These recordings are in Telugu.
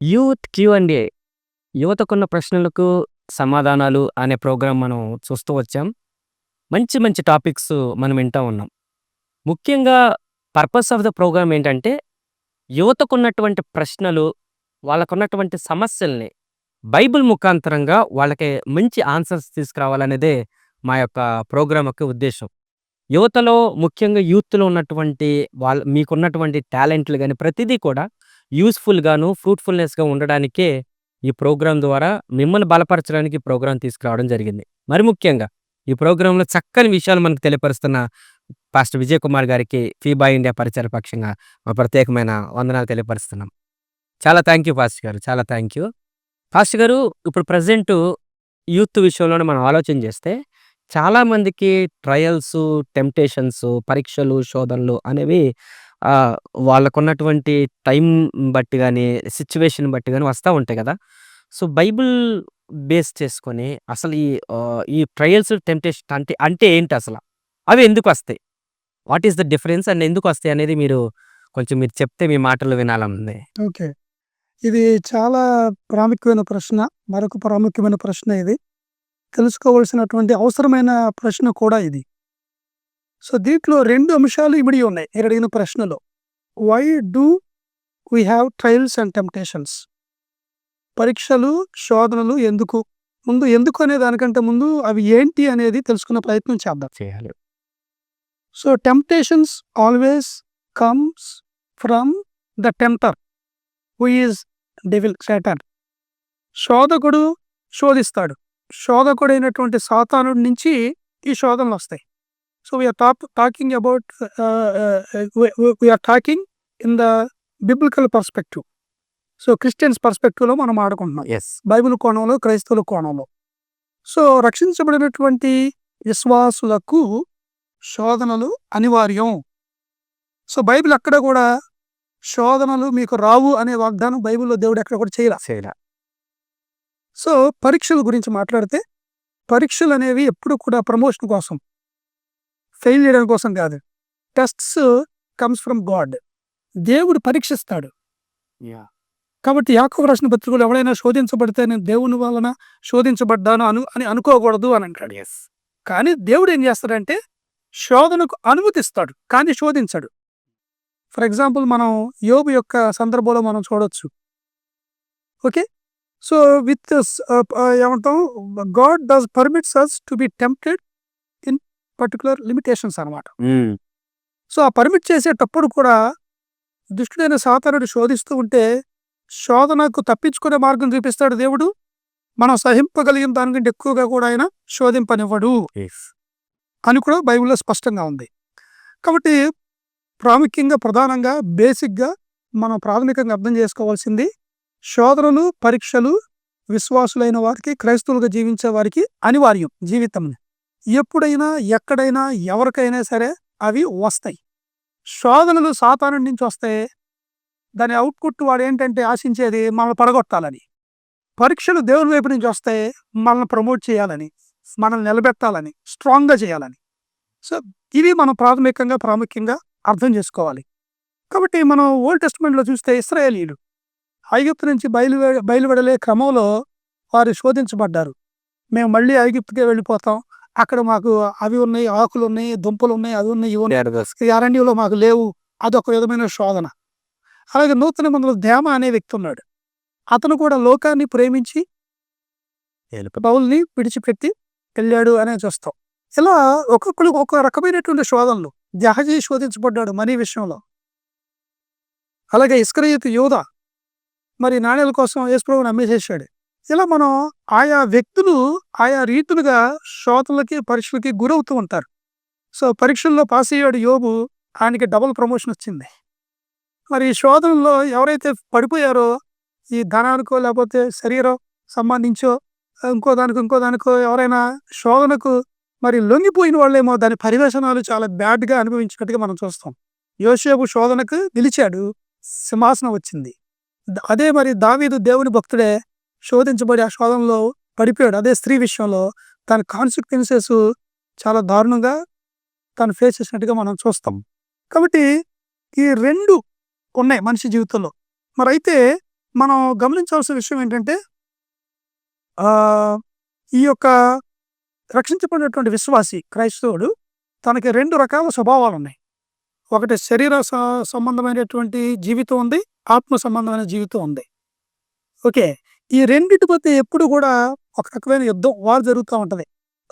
యూత్ క్యూ అండ్ ఏ యువతకున్న ప్రశ్నలకు సమాధానాలు అనే ప్రోగ్రాం మనం చూస్తూ వచ్చాం. మంచి మంచి టాపిక్స్ మనం వింటూ ఉన్నాం. ముఖ్యంగా పర్పస్ ఆఫ్ ద ప్రోగ్రామ్ ఏంటంటే యువతకున్నటువంటి ప్రశ్నలు వాళ్ళకున్నటువంటి సమస్యల్ని బైబిల్ ముఖాంతరంగా వాళ్ళకి మంచి ఆన్సర్స్ తీసుకురావాలనేదే మా యొక్క ప్రోగ్రామ్ యొక్క ఉద్దేశం. యువతలో ముఖ్యంగా యూత్లో ఉన్నటువంటి వాళ్ళ మీకున్నటువంటి టాలెంట్లు కానీ ప్రతిదీ కూడా యూస్ఫుల్గాను ఫ్రూట్ఫుల్నెస్గా ఉండడానికే ఈ ప్రోగ్రాం ద్వారా మిమ్మల్ని బలపరచడానికి ఈ ప్రోగ్రాం తీసుకురావడం జరిగింది. మరి ముఖ్యంగా ఈ ప్రోగ్రాంలో చక్కని విషయాలు మనకు తెలియపరుస్తున్న పాస్టర్ విజయ్ కుమార్ గారికి ఫీబా ఇండియా పరిచయ పక్షంగా మా ప్రత్యేకమైన వందనాలు తెలియపరుస్తున్నాం. చాలా థ్యాంక్ యూ పాస్టర్ గారు చాలా థ్యాంక్ యూ. పాస్టర్ గారు ఇప్పుడు ప్రజెంట్ యూత్ విషయంలోనే మనం ఆలోచన చేస్తే చాలామందికి ట్రయల్స్ టెంప్టేషన్స్ పరీక్షలు శోధనలు అనేవి ఆ, వాళ్ళకున్నటువంటి టైం బట్టి కానీ సిచ్యువేషన్ బట్టి కానీ వస్తూ ఉంటాయి కదా! సో బైబిల్ బేస్ చేసుకొని అసలు ఈ ఈ ట్రయల్స్ టెంప్టేషన్ అంటే అంటే ఏంటి అసలు? అవి ఎందుకు వస్తాయి? What is the difference and ఎందుకు వస్తాయి అనేది మీరు కొంచెం మీరు చెప్తే మీ మాటలు వినాలనుంది. ఓకే. ఇది చాలా ప్రాముఖ్యమైన ప్రశ్న మరొక ప్రాముఖ్యమైన ప్రశ్న ఇది. తెలుసుకోవాల్సినటువంటి అవసరమైన ప్రశ్న కూడా ఇది. సో దీంట్లో రెండు అంశాలు ఇమిడి ఉన్నాయి. నేను అడిగిన ప్రశ్నలో why do we have trials and temptations పరీక్షలు శోధనలు ఎందుకు? ముందు ఎందుకు అనే దానికంటే ముందు అవి ఏంటి అనేది తెలుసుకునే ప్రయత్నం చేద్దాం. చేయాలి. So temptations always comes from the tempter who is devil Satan శోధకుడు శోధిస్తాడు. శోధకుడైనటువంటి సాతానుడి నుంచి ఈ శోధనలు వస్తాయి. So we are top talking about we are talking in the biblical perspective so christians పర్స్పెక్టివ్లో మనం ఆడుకుంటున్నాం ఎస్ బైబిల్ కోణంలో క్రైస్తవుల కోణంలో. సో రక్షించబడినటువంటి విశ్వాసులకు శోధనలు అనివార్యం. సో బైబిల్ అక్కడ కూడా శోధనలు మీకు రావు అనే వాగ్దానం బైబిల్లో దేవుడు ఎక్కడ కూడా చేయలే. చేయాలి. సో పరీక్షల గురించి మాట్లాడితే పరీక్షలు అనేవి ఎప్పుడు కూడా ప్రమోషన్ కోసం. ఫెయిల్ చేయడం కోసం కాదు. Tests comes from God. దేవుడు పరీక్షిస్తాడు. కాబట్టి యాకవ రాసిన పత్రికలు ఎవడైనా శోధించబడితే నేను దేవుని వలన శోధించబడ్డాను అను అని అనుకోకూడదు అని అంటాడు. ఎస్ కానీ దేవుడు ఏం చేస్తాడంటే శోధనకు అనుమతిస్తాడు. కానీ శోధించడు. ఫర్ ఎగ్జాంపుల్ మనం యోబు యొక్క సందర్భంలో మనం చూడొచ్చు. ఓకే? సో విత్ ఏమంటాం? God does permits us to be tempted particular limitations అనమాట సో ఆ పర్మిట్ చేసేటప్పుడు కూడా దుష్టుడైన సాతానుడు శోధిస్తూ ఉంటే శోధనకు తప్పించుకునే మార్గం చూపిస్తాడు దేవుడు. మనం సహింపగలిగిన దానికంటే ఎక్కువగా కూడా ఆయన శోధింపనివ్వడు. అని కూడా బైబిల్లో స్పష్టంగా ఉంది. కాబట్టి ప్రాముఖ్యంగా ప్రధానంగా బేసిక్గా మనం ప్రాథమికంగా అర్థం చేసుకోవాల్సింది శోధనలు పరీక్షలు విశ్వాసులైన వారికి క్రైస్తవులుగా జీవించే వారికి అనివార్యం జీవితం ఎప్పుడైనా ఎక్కడైనా ఎవరికైనా సరే అవి వస్తాయి. శోధనలు సాతాను నుంచి వస్తే దాని అవుట్పుట్ వాడు ఏంటంటే ఆశించేది మనల్ని పడగొట్టాలని. పరీక్షలు దేవుని వైపు నుంచి వస్తే మనల్ని ప్రమోట్ చేయాలని మనల్ని నిలబెట్టాలని స్ట్రాంగ్గా చేయాలని. సో ఇవి మనం ప్రాథమికంగా ప్రాముఖ్యంగా అర్థం చేసుకోవాలి. కాబట్టి మనం ఓల్డ్ టెస్ట్మెంట్లో చూస్తే ఇస్రాయేలీలు ఐగుప్తు నుంచి బయలువే బయలువెడలే క్రమంలో వారు శోధించబడ్డారు. మేము మళ్ళీ ఐగుప్తుకే వెళ్ళిపోతాం. అక్కడ మాకు అవి ఉన్నాయి ఆకులు ఉన్నాయి దుంపలు ఉన్నాయి అవి ఉన్నాయి ఇవి ఉన్నాయి అరణ్యంలో మాకు లేవు. అదొక విధమైన శోధన. అలాగే నూతన మందులో ధ్యామ అనే వ్యక్తి ఉన్నాడు. అతను కూడా లోకాన్ని ప్రేమించి బౌల్ని విడిచిపెట్టి వెళ్ళాడు అనే చూస్తాం. ఇలా ఒక్కొక్కరు ఒక్కొక్క రకమైనటువంటి శోధనలు. జహజీ శోధించబడ్డాడు మనీ విషయంలో. అలాగే ఇస్కరయత్ యోధ మరి నాణ్యాల కోసం యేసుప్రభుని అమ్మేసేసాడు ఇలా మనం ఆయా వ్యక్తులు ఆయా రీతులుగా శోధనలకి పరీక్షలకి గురవుతూ ఉంటారు. సో పరీక్షల్లో పాస్ అయ్యాడు యోబు ఆయనకి డబుల్ ప్రమోషన్ వచ్చింది. మరి ఈ శోధనలో ఎవరైతే పడిపోయారో ఈ ధనానికో లేకపోతే శరీరం సంబంధించో ఇంకో దానికో ఇంకో దానికో ఎవరైనా శోధనకు మరి లొంగిపోయిన వాళ్ళేమో దాని పరివేశనాలు చాలా బ్యాడ్గా అనుభవించినట్టుగా మనం చూస్తాం. యోసేపు శోధనకు నిలిచాడు సింహాసనం వచ్చింది. అదే మరి దావీదు దేవుని భక్తుడే శోధించబడి ఆ శోధనలో పడిపోయాడు అదే స్త్రీ విషయంలో దాని కాన్సిక్వెన్సెస్ చాలా దారుణంగా తను ఫేస్ చేసినట్టుగా మనం చూస్తాం కాబట్టి ఈ రెండు ఉన్నాయి మనిషి జీవితంలో మరి అయితే మనం గమనించాల్సిన విషయం ఏంటంటే ఈ యొక్క రక్షించబడినటువంటి విశ్వాసి క్రైస్తవుడు తనకి రెండు రకాల స్వభావాలు ఉన్నాయి ఒకటి శరీర స సంబంధమైనటువంటి జీవితం ఉంది. ఆత్మ సంబంధమైన జీవితం ఉంది. ఓకే. ఈ రెండిటి మధ్య ఎప్పుడు కూడా ఒక రకమైన యుద్ధం, వార్ జరుగుతా ఉంటది.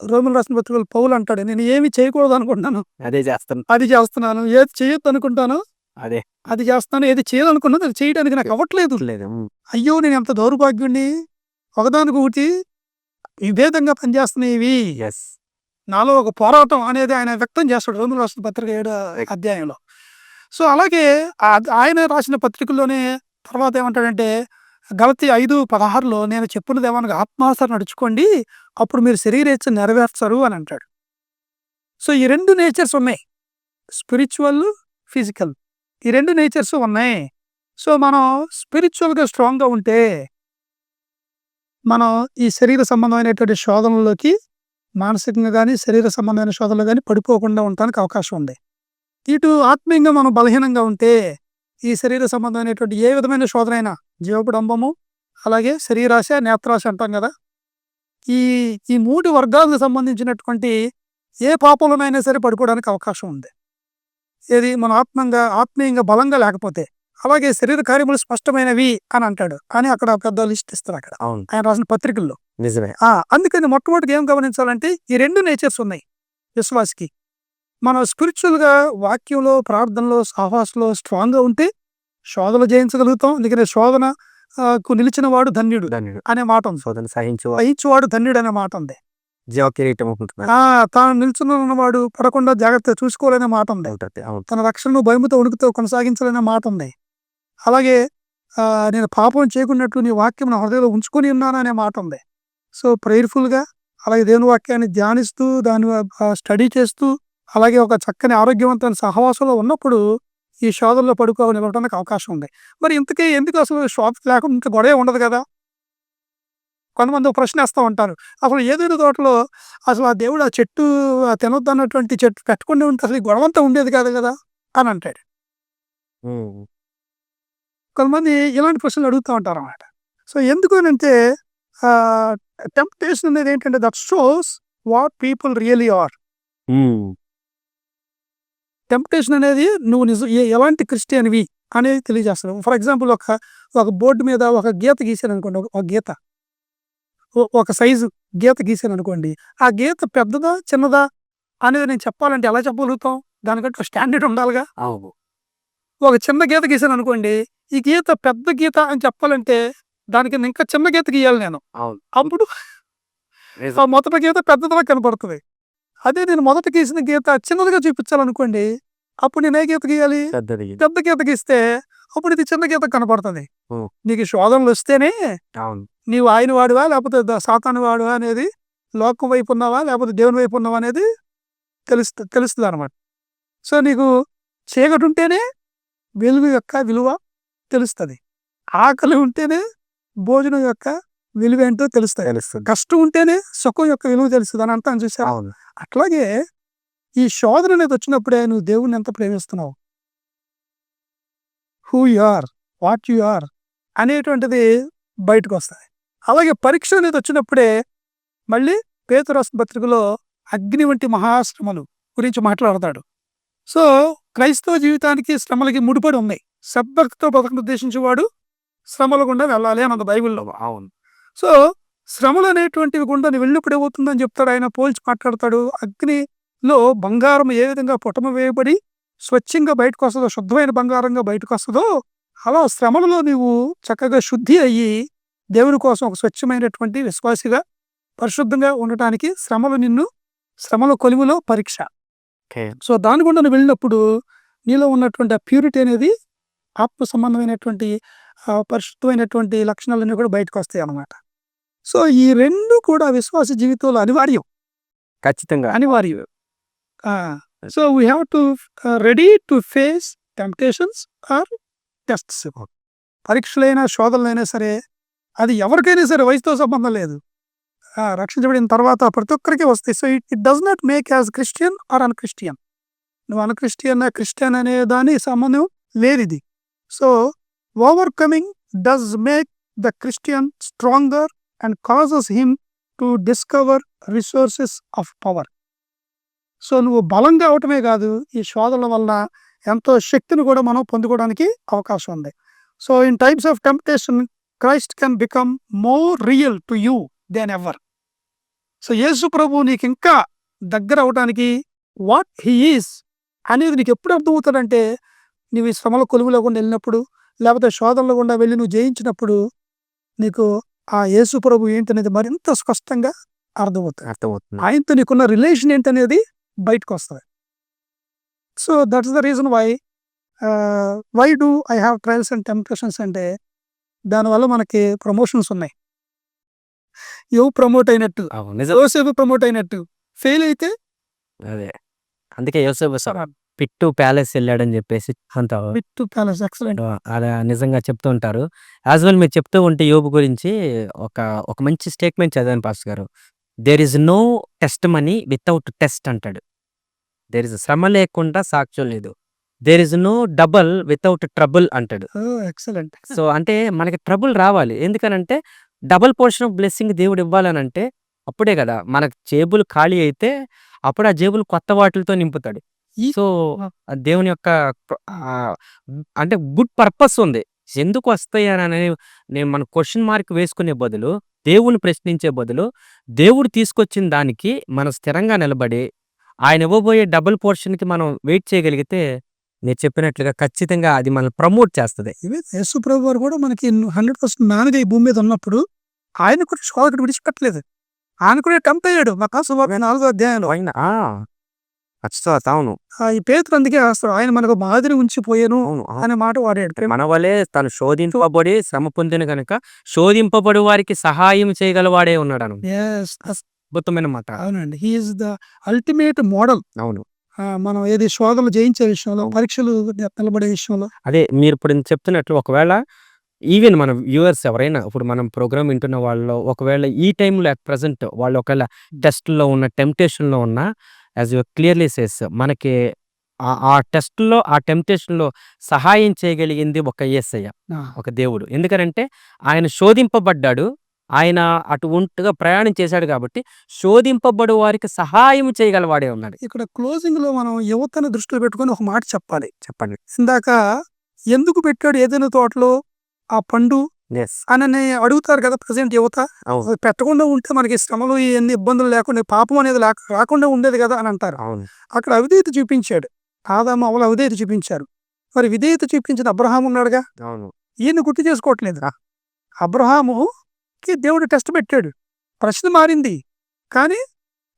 రోమీయులకు రాసిన పత్రికలో పౌలు అంటాడు. నేను ఏమి చేయకూడదనుకుంటున్నాను. అదే చేస్తాను. అది చేస్తున్నాను. ఏది చేయొద్దనుకుంటానో అదే. అది చేస్తున్నాను. ఏది చేయాలనుకున్నది అది చేయడానికి నాకు అవ్వట్లేదు. లేదు. అయ్యో! నేను ఎంత దౌర్భాగ్యుడిని. ఒకదానికొకటి విభేదంగా పనిచేస్తున్నాయి ఇవి. నాలో ఒక పోరాటం అనేది ఆయన వ్యక్తం చేస్తాడు. రోమీయులకు రాసిన పత్రిక ఏడో. అధ్యాయంలో. సో, అలాగే ఆయన రాసిన పత్రికల్లోనే తర్వాత ఏమంటాడంటే గల ఐదు పదహారులో నేను చెప్పున్నదేమనగా ఆత్మాసర నడుచుకోండి. అప్పుడు మీరు శరీరేచ్ఛ నెరవేర్చరు అని అంటాడు. సో, ఈ రెండు నేచర్స్ ఉన్నాయి. Spiritual physical. ఈ రెండు నేచర్స్ ఉన్నాయి. సో, మనం స్పిరిచువల్గా స్ట్రాంగ్‌గా ఉంటే మనం ఈ శరీర సంబంధమైనటువంటి శోధనల్లోకి మానసికంగా కానీ శరీర సంబంధమైన శోధనలో కానీ పడిపోకుండా ఉండటానికి అవకాశం ఉంది. ఇటు ఆత్మీయంగా మనం బలహీనంగా ఉంటే ఈ శరీర సంబంధమైనటువంటి ఏ విధమైన శోధనైనా జీవపుడంబము, అలాగే శరీరాశ, నేత్రాశ అంటాం గదా! ఈ ఈ 3 వర్గాలకు సంబంధించినటువంటి ఏ పాపంలోనైనా సరే పడిపోవడానికి అవకాశం ఉంది. ఏది మన ఆత్మంగా ఆత్మీయంగా బలంగా లేకపోతే. అలాగే శరీర కార్యములు స్పష్టమైనవి అని అంటాడు. అని అక్కడ పెద్ద లిస్ట్ ఇస్తారక్కడ. అవును. ఆయన రాసిన పత్రికల్లో. నిజమే. ఆ! అందుకని మొట్టమొదటిగా ఏం గమనించాలంటే ఈ 2 నేచర్స్ ఉన్నాయి విశ్వాసికి. మనం స్పిరిచ్యువల్‌గా వాక్యంలో, ప్రార్థనలో, సహవాసంలో స్ట్రాంగ్‌గా ఉంటే శోధనలు జయించగలుగుతాం. అందుకనే శోధన నిలిచిన వాడు ధన్యుడు ధన్యుడు. అనే మాట ఉంది. శోధన సహించువాడు సహించువాడు ధన్యుడు అనే మాట ఉంది. తాను నిల్చున్నవాడు పడకుండా జాగ్రత్తగా చూసుకోవాలనే మాట ఉంది. తన రక్షణను భయముతో వణుకుతో కొనసాగించాలనే మాట ఉంది. అలాగే నేను పాపం చేయకున్నట్లు నీ వాక్యం నా హృదయంలో ఉంచుకొని ఉన్నాను అనే మాట ఉంది. సో, ప్రేయర్‌ఫుల్‌గా అలాగే దేవుని వాక్యాన్ని ధ్యానిస్తూ దాన్ని ఆహ్, స్టడీ చేస్తూ అలాగే ఒక చక్కని ఆరోగ్యవంతమైన సహవాసంలో ఉన్నప్పుడు ఈ శోధనలో పడుకోనివ్వడానికి అవకాశం ఉంది. మరి ఇంతకీ ఎందుకు అసలు శోధన లేకుండా ఇంత గొడవే ఉండదు గదా! కొంతమంది ఒక ప్రశ్న ఏస్తా ఉంటారు. అసలు ఏదైనా తోటలో అసలు ఆ దేవుడు ఆ చెట్టు ఆహ్, తినొద్దన్నటువంటి చెట్టు పెట్టకుండా ఉంటే అసలు ఈ గొడవంతా ఉండేది కాదు గదా! అని అంటాడు. కొంతమంది ఇలాంటి ప్రశ్నలు అడుగుతా ఉంటారన్నమాట. సో, ఎందుకు అనంటే ఆహ్, టెంప్టేషన్ అనేది ఏంటంటే that shows what people really are. Temptation అనేది నువ్వు నిజ ఎలాంటి క్రిస్టియన్‌వి అనేది తెలియజేస్తది. ఫర్ ఎగ్జాంపుల్ ఒక ఒక బోర్డ్ మీద ఒక గీత గీశాననుకోండి. ఒక గీత. ఒక సైజు గీత గీశాననుకోండి. ఆ గీత పెద్దదా? చిన్నదా? అనేది నేను చెప్పాలంటే ఎలా చెప్పగలుగుతాం? దానికంటే ఒక స్టాండర్డ్ ఉండాలిగా. అవును. ఒక చిన్న గీత గీశాననుకోండి. ఈ గీత పెద్ద గీత అని చెప్పాలంటే దానికింద ఇంకా చిన్న గీత గీయాలి నేను. అవును. అప్పుడు. మొదటి గీత పెద్దదిలా కనపడుతది. అదే నేను మొదట గీసిన గీత చిన్నదిగా చూపించాలనుకోండి. అప్పుడు నేను ఏ గీత గీయాలి? పెద్ద గీత గీస్తే అప్పుడు ఇది చిన్న గీత కనపడుతది. నీకు శోధనలొస్తేనే అవును. నీవు ఆయన వాడివా? లేకపోతే సాతాను వాడివా అనేది లోకం వైపు ఉన్నావా? లేకపోతే దేవుని వైపు ఉన్నావా? అనేది తెలుస్తు తెలుస్తదనమాట. సో, నీకు చీకటుంటేనే వెలుగు యొక్క విలువ తెలుస్తది. ఆకలి ఉంటేనే భోజనం యొక్క విలువేంటో తెలుస్తది. తెలుస్తది. కష్టం ఉంటేనే సుఖం యొక్క విలువ తెలుస్తది అని అంటాం చూసావా? అవును. అట్లాగే ఈ శోధన అనేది వచ్చినప్పుడే నువ్వు దేవుడిని ఎంత ప్రేమిస్తున్నావు? Who you are? What you are? అనేటువంటిది బయటకొస్తది. అలాగే పరీక్ష అనేది వచ్చినప్పుడే మళ్ళీ పేతురు రాసిన పత్రికలో అగ్ని వంటి మహాశ్రమలు గురించి మాట్లాడతాడు. సో, క్రైస్తవ జీవితానికి శ్రమలకి ముడిపడి ఉన్నాయి. సద్భక్తితో బ్రతకను ఉద్దేశించేవాడు శ్రమల గుండా వెళ్ళాలి అన్నది బైబిల్‌లో. అవును. సో, శ్రమలనేటువంటివి గుండా నువ్వు వెళ్ళినప్పుడు ఏమవుతుందని చెప్తాడు ఆయన పోల్చి మాట్లాడతాడు. అగ్నిలో బంగారం ఏ విధంగా పుటమ వేయబడి స్వచ్ఛంగా బయటకొస్తదో, శుద్ధమైన బంగారంగా బయటకొస్తదో, అలా శ్రమలలో నీవు చక్కగా శుద్ధి అయ్యి దేవుని కోసం ఒక స్వచ్ఛమైనటువంటి విశ్వాసిగా, పరిశుద్ధంగా ఉండటానికి శ్రమలు నిన్ను శ్రమల కొలిమిలో పరీక్ష. సో, దాని గుండా నువ్వు వెళ్ళినప్పుడు నీలో ఉన్నటువంటి ఆ ప్యూరిటీ అనేది ఆత్మ సంబంధమైనటువంటి పరిశుద్ధమైనటువంటి లక్షణాలన్నీ కూడా బయటకొస్తాయన్నమాట. సో, ఈ 2 కూడా విశ్వాస జీవితంలో అనివార్యం. ఖచ్చితంగా. అనివార్యం. So, we have to ready to face temptations or tests. పరీక్షలైనా, శోధనలైనా సరే అది ఎవరికైనా సరే వయసుతో సంబంధం లేదు. రక్షించబడిన తర్వాత ప్రతి ఒక్కరికి వస్తాయి. So, it it does not make us Christian or unchristian. నువ్వు అన్‌క్రిస్టియనా, క్రిస్టియన్ అనే దాని సంబంధం లేదిది. So, overcoming does make the Christian stronger and causes him to discover resources of power so నువ్వు బలంగా అవటమే కాదు ఈ శోధనల వల్ల ఎంతో శక్తిని కూడా మనం పొందుకోవడానికి అవకాశం ఉంది. So in times of temptation Christ can become more real to you then ever so Yesu ప్రభు నీకు ఇంకా దగ్గర అవడానికి వాట్ హీ ఈస్ అనేది నీకు ఎప్పుడు అర్థమవుతాడంటే నువ్వు ఈ శ్రమల కొలువులో గుండా వెళ్ళినప్పుడు లేకపోతే శోధనలో గుండా వెళ్ళి నువ్వు జయించినప్పుడు నీకు ఆ యేసు ప్రభు ఏంటనేది మరింత స్పష్టంగా అర్థమవుతుంది. అర్థమవుతుంది. ఆయనతో నీకున్న రిలేషన్ ఏంటనేది బయటకు వస్తుంది so that's the reason why why do I have trials and temptations అంటే దానివల్ల మనకి ప్రమోషన్స్ ఉన్నాయి. ఎవు ప్రమోట్ అయినట్టు యోసేపు ప్రమోట్ అయినట్టు ఫెయిల్ అయితే అదే అందుకే యోసేపు స- పిట్టు ప్యాలెస్ వెళ్ళాడని చెప్పేసి అంత విత్ ప్యాలెస్ ఎక్సలెంట్. అలా నిజంగా చెప్తూ ఉంటారు. యాజ్ వెల్ మీరు చెప్తూ ఉంటే యోబు గురించి ఒక ఒక మంచి స్టేట్మెంట్ చదివాను పాస్టర్ గారు. There is no testimony without test అంటాడు. దేర్ ఇస్ శ్రమ లేకుండా సాక్ష్యం లేదు. There is no double without trouble అంటాడు. ఎక్సలెంట్. సో అంటే మనకి ట్రబుల్ రావాలి. ఎందుకనంటే డబుల్ పోర్షన్ ఆఫ్ బ్లెస్సింగ్ దేవుడు ఇవ్వాలని అంటే అప్పుడే కదా మనకు జేబులు ఖాళీ అయితే అప్పుడు ఆ జేబులు కొత్త వాటిలతో నింపుతాడు. ఈ- సో దేవుని యొక్క ఆ అంటే గుడ్ పర్పస్ ఉంది. ఎందుకు వస్తాయి అని అనేది నేను మన క్వశ్చన్ మార్క్ వేసుకునే బదులు దేవుని ప్రశ్నించే బదులు దేవుడు తీసుకొచ్చిన దానికి మనం స్థిరంగా నిలబడి ఆయన ఇవ్వబోయే డబుల్ పోర్షన్కి మనం వెయిట్ చేయగలిగితే నేను చెప్పినట్లుగా ఖచ్చితంగా అది మనం ప్రమోట్ చేస్తుంది. ఇవే యేసు ప్రభు వారు కూడా మనకి హండ్రెడ్ పర్సెంట్ నాన్నగా ఈ భూమి మీద ఉన్నప్పుడు ఆయన కూడా శోధకుడు విడిచిపెట్టలేదు. ఆయన కూడా టెంప్ అయ్యాడు మా కాసు నాలుగో అధ్యాయంలో. అయినా అవును ఆ, ఈ పేతురు అందుకే రాస్తాడు ఆయన మనకు మాదిరి ఉంచిపోయాను. అనే మాట వాడాడు. మన వలే తను శోధింపబడి శ్రమ పొందిన కనుక శోధింపబడి వారికి సహాయం చేయగలవాడే ఉన్నాడు అద్భుతమైన మాట. అవునండి. హీఈస్ ద అల్టిమేట్ మోడల్ అవును. మనం ఏది శోధనలు జయించే విషయంలో పరీక్షలు నిలబడే విషయంలో. అదే మీరు ఇప్పుడు చెప్తున్నట్లు ఒకవేళ ఈవెన్ మన వ్యూవర్స్ ఎవరైనా ఇప్పుడు మనం ప్రోగ్రామ్ వింటున్న వాళ్ళు ఒకవేళ ఈ టైంలో అట్ ప్రజెంట్ వాళ్ళు ఒకవేళ టెస్ట్లో ఉన్న టెంప్టేషన్లో ఉన్న యాజ్ యూ క్లియర్లీ సేస్ మనకి ఆ- టెస్ట్లో ఆ టెంప్టేషన్లో సహాయం చేయగలిగింది ఒక ఏసయ్య ఒక దేవుడు. ఎందుకనంటే ఆయన శోధింపబడ్డాడు. ఆయన అటు ఒంటుగా ప్రయాణం చేశాడు కాబట్టి శోధింపబడు వారికి సహాయం చేయగలవాడే ఉన్నాడు. ఇక్కడ క్లోజింగ్లో మనం యువతను దృష్టిలో పెట్టుకొని ఒక మాట చెప్పాలి. చెప్పండి. ఇందాక ఎందుకు పెట్టాడు ఏదైనా తోటలో ఆ పండు అని అడుగుతారు కదా ప్రజెంట్ యువత. పెట్టకుండా ఉంటే మనకి శ్రమలు ఎన్ని ఇబ్బందులు లేకుండా పాపం అనేది రాకుండా ఉండేది కదా అని అంటారు. అవును. అక్కడ అవిధేయత చూపించాడు. ఆదాము అవల అవిధేయత చూపించారు. మరి విధేయత చూపించిన అబ్రహాం ఉన్నాడుగా? అవును. ఈయన గుర్తు చేసుకోవట్లేదు అబ్రహాముకి దేవుడు టెస్ట్ పెట్టాడు. ప్రశ్న మారింది. కానీ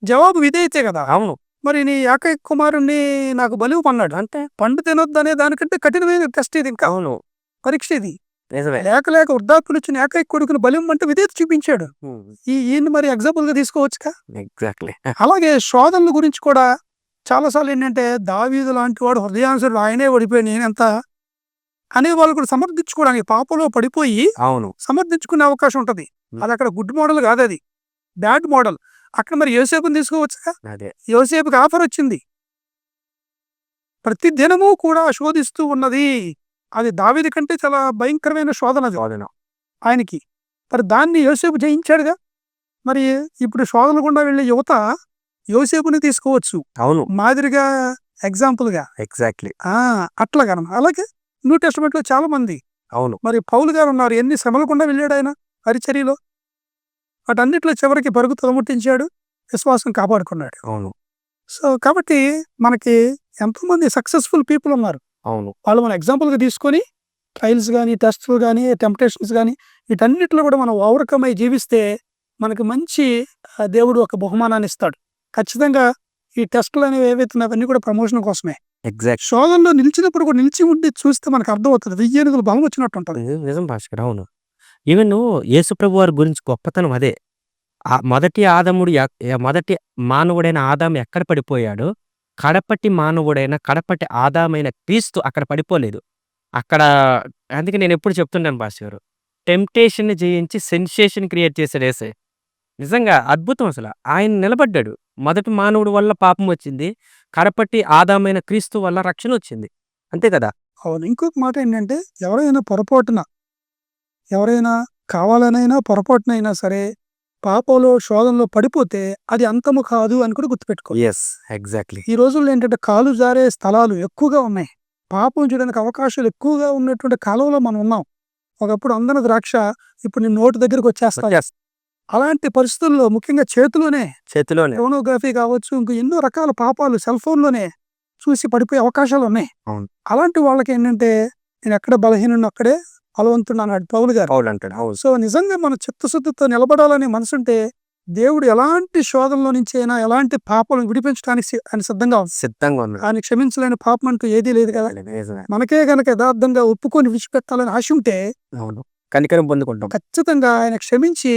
జవాబు విధేయతే కదా. అవును. మరి నీ ఏకైక కుమారుణ్ణి నాకు బలువు పన్నాడు. అంటే పండు తినొద్దు అనే దానికంటే కఠినమైన టెస్ట్ ఇది ఇంకా. అవును. పరీక్ష ఇది. లేక లేక వృద్ధాప్యులు వచ్చిన ఏకైక కొడుకుని బలిం అంటే విధేయత చూపించాడు. ఈ ఈయన మరి ఎగ్జాంపుల్గా తీసుకోవచ్చుగా? ఎగ్జాక్ట్లీ అలాగే శోధనల గురించి కూడా చాలాసార్లు ఏంటంటే దావీదు లాంటి వాడు హృదయాంశుడు ఆయనే ఓడిపోయి నేనెంత అనే వాళ్ళు కూడా సమర్థించుకోవడానికి పాపంలో పడిపోయి అవును. సమర్థించుకునే అవకాశం ఉంటది. అది అక్కడ గుడ్ మోడల్ కాదు అది. Bad model. అక్కడ మరి యోసేపుని తీసుకోవచ్చుగా? అదే. యోసేపుకి ఆఫర్ వచ్చింది. ప్రతి దినము కూడా శోధిస్తూ ఉన్నది అది దావీది కంటే చాలా భయంకరమైన శోధన అది. శోధన. ఆయనకి. మరి దాన్ని యోసేపు జయించాడుగా? మరి ఇప్పుడు శోధన గుండా వెళ్ళే యువత యోసేపుని తీసుకోవచ్చు. అవును. మాదిరిగా ఎగ్జాంపుల్గా. ఎగ్జాక్ట్లీ. ఆ అట్లాగన అలాగే న్యూ టెస్ట్మెంట్లో చాలా మంది. అవును. మరి పౌలు గారు ఉన్నారు. ఎన్ని శ్రమలు గుండా వెళ్ళాడు ఆయన? పరిచర్యలో. వాటన్నిటిలో చివరికి పరుగు తలముట్టించాడు. విశ్వాసం కాపాడుకున్నాడు. అవును. సో కాబట్టి మనకి ఎంతో మంది సక్సెస్ఫుల్ పీపుల్ ఉన్నారు. అవును. వాళ్ళు మన ఎగ్జాంపుల్గా తీసుకొని ట్రయల్స్ కానీ టెస్ట్లు కానీ టెంప్టేషన్స్ కానీ వీటన్నిటిలో కూడా మనం ఓవర్కమ్ అయి జీవిస్తే మనకి మంచి దేవుడు ఒక బహుమానాన్ని ఇస్తాడు. ఖచ్చితంగా ఈ టెస్టులు అనేవి ఏవైతే అవన్నీ కూడా ప్రమోషన్ కోసమే. ఎగ్జాక్ట్ శోధనలో నిలిచినప్పుడు కూడా నిలిచి ఉండి చూస్తే మనకు అర్థమవుతుంది. వెయ్యేనుగులు బలం వచ్చినట్టు ఉంటుంది. నిజం భాస్కర్ అవును. ఈవెన్ యేసుప్రభు వారి గురించి గొప్పతనం అదే. ఆ మొదటి ఆదముడు మొదటి మానవుడైన ఆదాము ఎక్కడ పడిపోయాడో? కడపటి మానవుడైన కడపటి ఆదామైన క్రీస్తు అక్కడ పడిపోలేదు. అక్కడ అందుకే నేను ఎప్పుడు చెప్తుంటాను భాష గారు టెంప్టేషన్ జయించి సెన్సేషన్ క్రియేట్ చేశాడు ఏసే నిజంగా అద్భుతం అసలు. ఆయన నిలబడ్డాడు. మొదటి మానవుడు వల్ల పాపం వచ్చింది. కడపటి ఆదామైన క్రీస్తు వల్ల రక్షణ వచ్చింది. అంతే కదా? అవును. ఇంకొక మాట ఏంటంటే ఎవరైనా పొరపాటున ఎవరైనా కావాలనైనా పొరపాటునైనా సరే పాపంలో శోధనలో పడిపోతే అది అంతము కాదు అని కూడా గుర్తుపెట్టుకోవాలి ఎస్ ఎగ్జాక్ట్లీ ఈ రోజుల్లో ఏంటంటే కాలు జారే స్థలాలు ఎక్కువగా ఉన్నాయి. పాపం చేయడానికి అవకాశాలు ఎక్కువగా ఉన్నటువంటి కాలంలో మనం ఉన్నాం. ఒకప్పుడు అందన ద్రాక్ష ఇప్పుడు నీ నోటి దగ్గరకు వచ్చేస్తాయి. అలాంటి పరిస్థితుల్లో ముఖ్యంగా చేతిలోనే చేతిలోనే. ఫోనోగ్రఫీ కావచ్చు ఇంకా ఎన్నో రకాల పాపాలు సెల్ ఫోన్లోనే చూసి పడిపోయే అవకాశాలు ఉన్నాయి. అవును. అలాంటి వాళ్ళకి ఏంటంటే నేను ఎక్కడ బలహీనుడు అక్కడే బలవంతుడు అన్నాడు పౌలు గారు. పౌలు అంటాడు. అవును. సో నిజంగా మన చిత్తశుద్ధితో నిలబడాలనే మనసుంటే దేవుడు ఎలాంటి శోధనలో నుంచి అయినా ఎలాంటి పాపాలను విడిపించడానికి ఆయన సిద్ధంగా ఉంది సిద్ధంగా ఉన్నాడు. ఆయన క్షమించలేని పాపం అంటూ ఏదీ లేదు కదా. మనకే గనక యథార్థంగా ఒప్పుకొని విడిచిపెట్టాలని ఆశ ఉంటే అవును. కనికరం పొందుకుంటాం. ఖచ్చితంగా ఆయన క్షమించి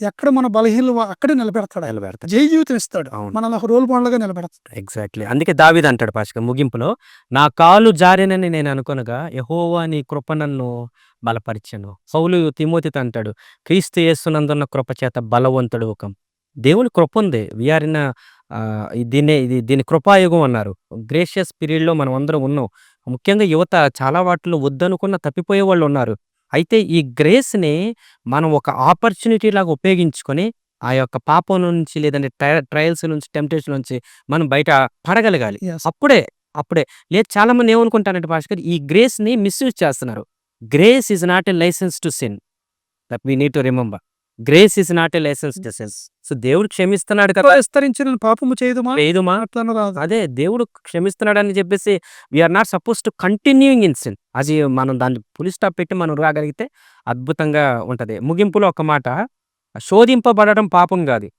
ఎక్కడ మన బలహీనలు అక్కడే నిలబెడతాడు. నిలబెడతాడు. జై జీవితం ఇస్తాడు. మనల్ని ఒక రోల్ మోడల్గా నిలబెడతాడు. ఎగ్జాక్ట్లీ. అందుకే దావీద్ అంటాడు పాషక ముగింపులో నా కాలు జారేనని నేను అనుకొనగా యహోవా నీ కృప నన్ను బలపరిచను. పౌలు తిమోతితో అంటాడు క్రీస్తు యేసునందున్న కృప చేత బలవంతుడు ఒక. దేవుని కృప ఉంది వీఆర్ ఇన్ దీన్నే ఇది దీని కృపాయుగం అన్నారు. గ్రేషియస్ పీరియడ్లో మనం అందరం ఉన్నాం. ముఖ్యంగా యువత చాలా వాటిలో వద్దనుకున్న తప్పిపోయే వాళ్ళు ఉన్నారు. అయితే ఈ గ్రేస్ని మనం ఒక ఆపర్చునిటీ లాగా ఉపయోగించుకొని ఆ యొక్క పాపం నుంచి లేదంటే ట్రయల్స్ నుంచి టెంప్టేషన్ నుంచి మనం బయట పడగలగాలి. అప్పుడే అప్పుడే. లేదు చాలా మంది ఏమనుకుంటారంటే భాస్కర్ ఈ గ్రేస్ని మిస్యూజ్ చేస్తున్నారు. Grace is not a license to sin that we need to remember grace is not a license to sin so దేవుడు క్షమిస్తున్నాడు కదా. విస్తరించిన పాపము చేయదుమా? రాదు. అదే దేవుడు క్షమిస్తున్నాడు అని చెప్పేసి we are not supposed to continuing in sin అది మనం దాన్ని పులి స్టాప్ పెట్టి మనం రాగలిగితే అద్భుతంగా ఉంటది. ముగింపులో ఒక మాట శోధింపబడడం పాపం కాదు.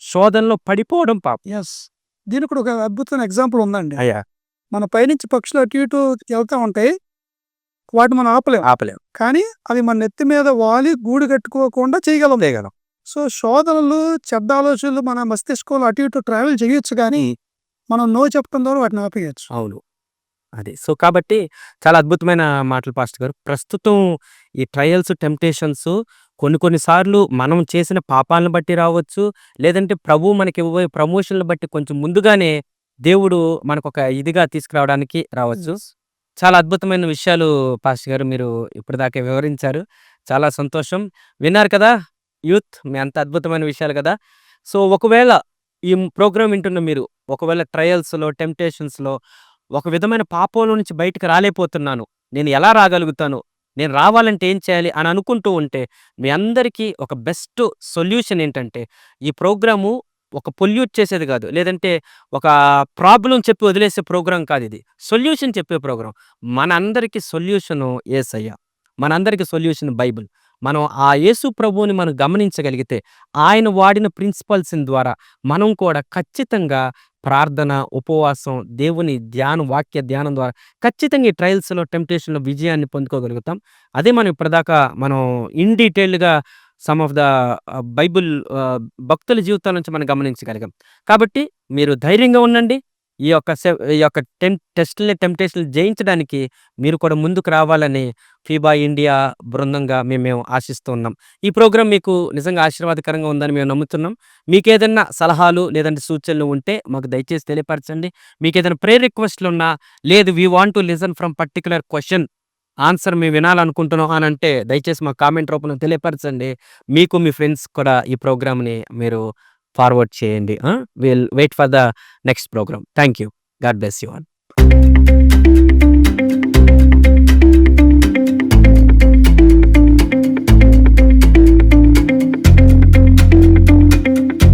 శోధనలో పడిపోవడం పాపం. ఎస్ దీనికి ఒక అద్భుతమైన ఎగ్జాంపుల్ ఉందండి. అయ్యా. మన పైనుంచి పక్షులు అటు ఇటు వెళ్తా ఉంటాయి వాటిని మనం ఆపలేం. ఆపలేం. కానీ అవి మన నెత్తి మీద వాలి గూడు కట్టుకోకుండా చేయగలం. చేయగలం. సో శోధనలు చెడ్డ ఆలోచనలు మన మస్తిష్కంలో అటు ఇటు ట్రావెల్ చేయొచ్చు కానీ మనం నో చెప్పడం ద్వారా వాటిని ఆపేయచ్చు. అవును. అది. సో కాబట్టి చాలా అద్భుతమైన మాటలు పాస్టర్ గారు. ప్రస్తుతం ఈ ట్రయల్స్ టెంప్టేషన్స్ కొన్ని కొన్ని సార్లు మనం చేసిన పాపాలను బట్టి రావచ్చు. లేదంటే ప్రభు మనకి ఇవ్వబోయే ప్రమోషన్లు బట్టి కొంచెం ముందుగానే దేవుడు మనకు ఒక ఇదిగా తీసుకురావడానికి రావచ్చు. చాలా అద్భుతమైన విషయాలు పాస్టర్ గారు మీరు ఇప్పటిదాకా వివరించారు. చాలా సంతోషం. విన్నారు కదా యూత్ మీ అంత అద్భుతమైన విషయాలు కదా. సో ఒకవేళ ఈ ప్రోగ్రామ్ వింటున్న మీరు ఒకవేళ ట్రయల్స్లో టెంప్టేషన్స్లో ఒక విధమైన పాపంలో నుంచి బయటకు రాలేకపోతున్నాను. నేను ఎలా రాగలుగుతాను? నేను రావాలంటే ఏం చేయాలి? అని అనుకుంటూ ఉంటే మీ అందరికీ ఒక బెస్ట్ సొల్యూషన్ ఏంటంటే ఈ ప్రోగ్రాము ఒక పొల్యూట్ చేసేది కాదు. లేదంటే ఒక ప్రాబ్లం చెప్పి వదిలేసే ప్రోగ్రాం కాదు ఇది. సొల్యూషన్ చెప్పే ప్రోగ్రాం. మన అందరికీ సొల్యూషను ఏసయ్య. మనందరికీ సొల్యూషన్ బైబిల్. మనం ఆ యేసు ప్రభువుని మనం గమనించగలిగితే ఆయన వాడిన ప్రిన్సిపల్స్ ద్వారా మనం కూడా ఖచ్చితంగా ప్రార్థన ఉపవాసం దేవుని ధ్యానం వాక్య ధ్యానం ద్వారా ఖచ్చితంగా ఈ ట్రయల్స్లో టెంప్టేషన్లో విజయాన్ని పొందుకోగలుగుతాం. అదే మనం ఇప్పటిదాకా మనం ఇన్ డీటెయిల్డ్గా సమ్ ఆఫ్ ద బైబుల్ భక్తుల జీవితాల నుంచి మనం గమనించగలిగాం. కాబట్టి మీరు ధైర్యంగా ఉండండి. ఈ యొక్క ఈ యొక్క టెం టెస్ట్ని టెంప్టేషన్లు జయించడానికి మీరు కూడా ముందుకు రావాలని ఫీబా ఇండియా బృందంగా మేము మేము ఆశిస్తూ ఉన్నాం. ఈ ప్రోగ్రాం మీకు నిజంగా ఆశీర్వాదకరంగా ఉందని మేము నమ్ముతున్నాం. మీకు ఏదైనా సలహాలు లేదంటే సూచనలు ఉంటే మాకు దయచేసి తెలియపరచండి. మీకు ఏదైనా ప్రే రిక్వెస్ట్లు ఉన్నా లేదు we want to listen from particular question answer మేము వినాలనుకుంటున్నాం అని అంటే దయచేసి మా కామెంట్ రూపంలో తెలియపరచండి. మీకు మీ ఫ్రెండ్స్ కూడా ఈ ప్రోగ్రామ్ని మీరు ఫార్వర్డ్ చేయండి. Will wait for the next programme. Thank you God bless you all.